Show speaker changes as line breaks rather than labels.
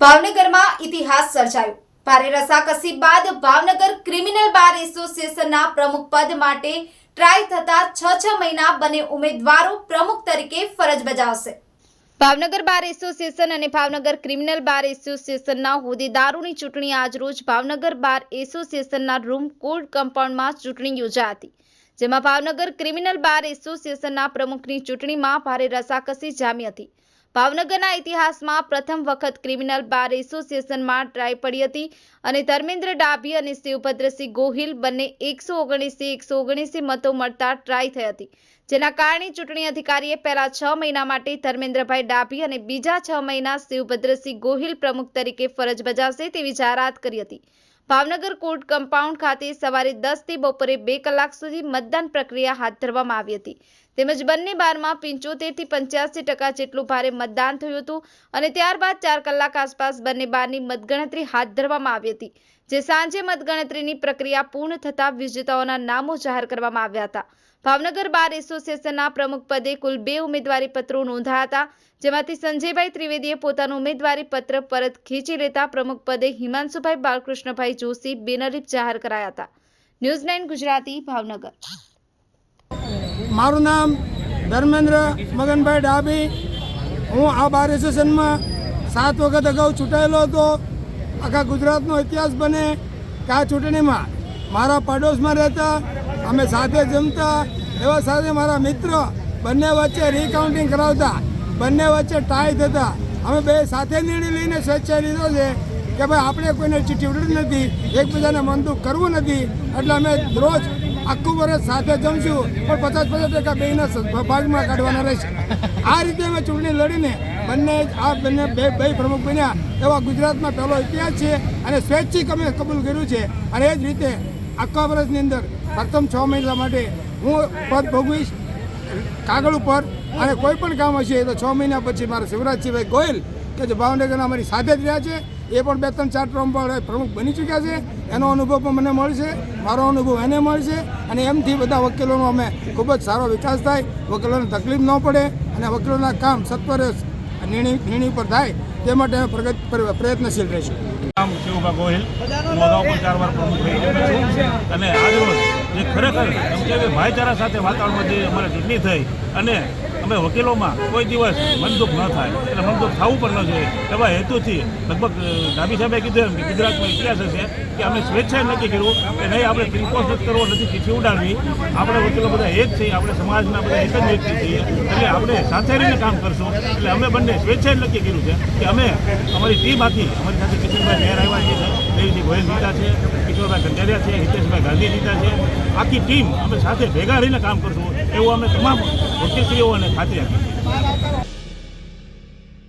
ભાવનગરમાં ઇતિહાસ સર્જાયો. ભારે રસાકસી બાદ ભાવનગર ક્રિમિનલ બાર એસોસિએશનના પ્રમુખ પદ માટે ટ્રાય થતા છ છ મહિના બંને ઉમેદવારો પ્રમુખ તરીકે ફરજ બજાવશે. ભાવનગર બાર એસોસિએશન અને ભાવનગર ક્રિમિનલ બાર એસોસિએશનના હોદ્દેદારોની ચૂંટણી આજરોજ ભાવનગર બાર એસોસિએશનના રૂમ કોર્ટ કમ્પાઉન્ડમાં ચૂંટણી યોજાઈ હતી જેમાં ભાવનગર ક્રિમિનલ બાર એસોસિએશનના પ્રમુખની ચૂંટણીમાં ભારે રસાકસી જામી હતી. ભાવનગરના ઇતિહાસમાં પ્રથમ વખત ક્રિમિનલ બાર એસોસિએશનમાં ટ્રાય પડી હતી અને ધર્મેન્દ્ર ડાભી અને શિવભદ્રસિંહ ગોહિલ બંને એકસો ઓગણીસથી એકસો ઓગણીસી મતો મળતા ટ્રાય થઈ હતી, જેના કારણે ચૂંટણી અધિકારીએ પહેલા છ મહિના માટે ધર્મેન્દ્રભાઈ ડાભી અને બીજા છ મહિના શિવભદ્રસિંહ ગોહિલ પ્રમુખ તરીકે ફરજ બજાવશે તેવી જાહેરાત કરી હતી. ભાવનગર કોર્ટ કમ્પાઉન્ડ ખાતે સવારે દસથી બપોરે બે કલાક સુધી મતદાન પ્રક્રિયા હાથ ધરવામાં આવી હતી તેમજ બંને બારમાં પંચોતેરથી પંચ્યાસી ટકા જેટલું ભારે મતદાન થયું હતું અને ત્યારબાદ ચાર કલાક આસપાસ બંને બારની મતગણતરી હાથ ધરવામાં આવી હતી, જે સાંજે મતગણતરીની પ્રક્રિયા પૂર્ણ થતા વિજેતાઓના નામો જાહેર કરવામાં આવ્યા હતા. ભાવનગર બાર એસોસિએશનના પ્રમુખ પદે કુલ બે ઉમેદવારી પત્રો નોંધાયા હતા, જેમાંથી સંજયભાઈ ત્રિવેદીએ પોતાનું ઉમેદવારી પત્ર પરત ખેંચી લેતા પ્રમુખ પદે હિમાંશુભાઈ બાલકૃષ્ણભાઈ જોશી બેનરીફ જાહેર કરાયા હતા. News nine Gujarati, Bhavnagar.
મારું નામ ધર્મેન્દ્ર મગનભાઈ ડાભી. હું આ બાર એસોસિએશનમાં સાત વખત અગાઉ ચૂંટાયેલો હતો. આખા ગુજરાતનો ઇતિહાસ બને કે આ ચૂંટણીમાં મારા પડોશમાં રહેતા, અમે સાથે જમતા, એવા સાથે મારા મિત્ર બંને વચ્ચે રિકાઉન્ટિંગ કરાવતા, બંને વચ્ચે ટાઈ થતા. અમે બે સાથે નિર્ણય લઈને સ્વેચ્છાએ લીધો છે કે ભાઈ, આપણે કોઈને ચીઠી ઉડવી નથી, એકબીજાને મનદુખ કરવું નથી. એટલે અમે રોજ આખું વર્ષ સાથે જમશું, પણ પચાસ પચાસ ટકા બેના ભાગમાં કાઢવાના રહેશે. આ રીતે અમે ચૂંટણી લડીને બંને આ બંને બે બે પ્રમુખ બન્યા. એવા ગુજરાતમાં પહેલો ઇતિહાસ છે અને સ્વૈચ્છિક અમે કબૂલ કર્યું છે. અને એ જ રીતે આખા વર્ષની અંદર, પ્રથમ છ મહિના માટે હું પદ ભોગવીશ, કાગળ ઉપર. અને કોઈ પણ કામ હશે તો છ મહિના પછી મારા શિવરાજસિંહભાઈ ગોયલ કે જે ભાવનગરના અમારી સાથે જ રહ્યા છે, એ પણ બે, ત્રણ ચાર ટ્રમ્પ પ્રમુખ બની ચૂક્યા છે. એનો અનુભવ પણ મને મળશે, મારો અનુભવ એને મળશે અને એમથી બધા વકીલોનો અમે ખૂબ જ સારો વિકાસ થાય, વકીલોને તકલીફ ન પડે અને વકીલોના કામ સત્વરે નિર્ણય નિર્ણય પર થાય, તે માટે અમે પ્રગત પ્રયત્નશીલ રહીશું.
નામ શિવભા અને આજરોજ જે ખરેખર ભાઈચારા સાથે વાતાવરણમાં જે અમારે ચૂંટણી થઈ અને અમે વકીલોમાં કોઈ દિવસ મનદુખ ન થાય. એટલે મનદુખ થવું પણ ન જોઈએ. એવા હેતુથી લગભગ ડાબી સાહેબે કીધું એમ કે ગુજરાતમાં ઇતિહાસ હશે કે અમે સ્વેચ્છાએ નક્કી કર્યું કે નહીં, આપણે ત્રિકોષ નથી કરવો નથી ચીઠી ઉડાડવી. આપણે વકીલો બધા એક છીએ, આપણે સમાજના બધા એક જ વ્યક્તિ છીએ. એટલે આપણે સાથે રહીને કામ કરશું. એટલે અમે બંને સ્વેચ્છાએ નક્કી કર્યું છે કે અમે અમારી ટીમ આખી, અમારી સાથે કિશનભાઈ મેયર આવ્યા છે, દેવજી ગોયલ જીતા છે, કિશોરભાઈ કંટારિયા છે, હિતેશભાઈ ગાંધી જીતા છે. આખી ટીમ અમે સાથે ભેગા રહીને કામ કરશું. એવું અમે તમામ વકીલશ્રીઓને ખાતરી આપી